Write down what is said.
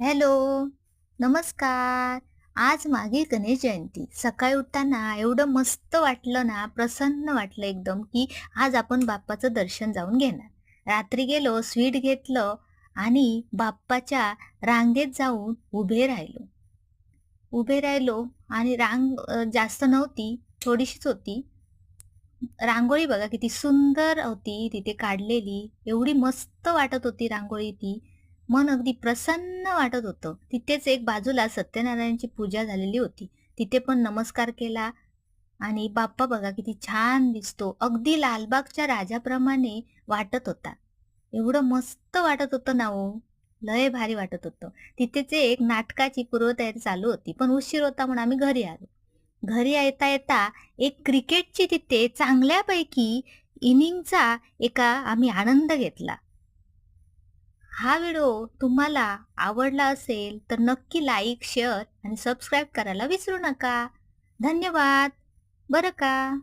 Hello, नमस्कार. आज मागे गणेश जयंती. सकाळी उठताना एवढं मस्त वाटलं ना, प्रसन्न वाटलं एकदम, की आज आपण बाप्पाचं दर्शन जाऊन घेणार. रात्री गेलो, स्वीट घेतलं आणि बाप्पाच्या रांगेत जाऊन उभे राहिलो. उभे राहिलो आणि रांग जास्त नव्हती, थोडीशीच होती. रांगोळी बघा किती सुंदर होती तिथे काढलेली. एवढी मस्त वाटत होती रांगोळी ती. मन अगदी प्रसन्न वाटत होतं. तिथेच एक बाजूला सत्यनारायणची पूजा झालेली होती. तिथे पण नमस्कार केला आणि बाप्पा बघा किती छान दिसतो. अगदी लालबागच्या राजाप्रमाणे वाटत होता. एवढं मस्त वाटत होतं ना हो. लय भारी वाटत होतं. तिथेच एक नाटकाची पूर्वतयारी चालू होती. पण उशीर होता म्हणून आम्ही घरी आलो. घरी येता येता एक क्रिकेटची तिथे चांगल्यापैकी इनिंगचा एका आम्ही आनंद घेतला. हा व्हिडिओ तुम्हाला आवडला असेल तर नक्की लाईक, शेअर आणि सबस्क्राईब करायला विसरू नका. धन्यवाद. बरं का?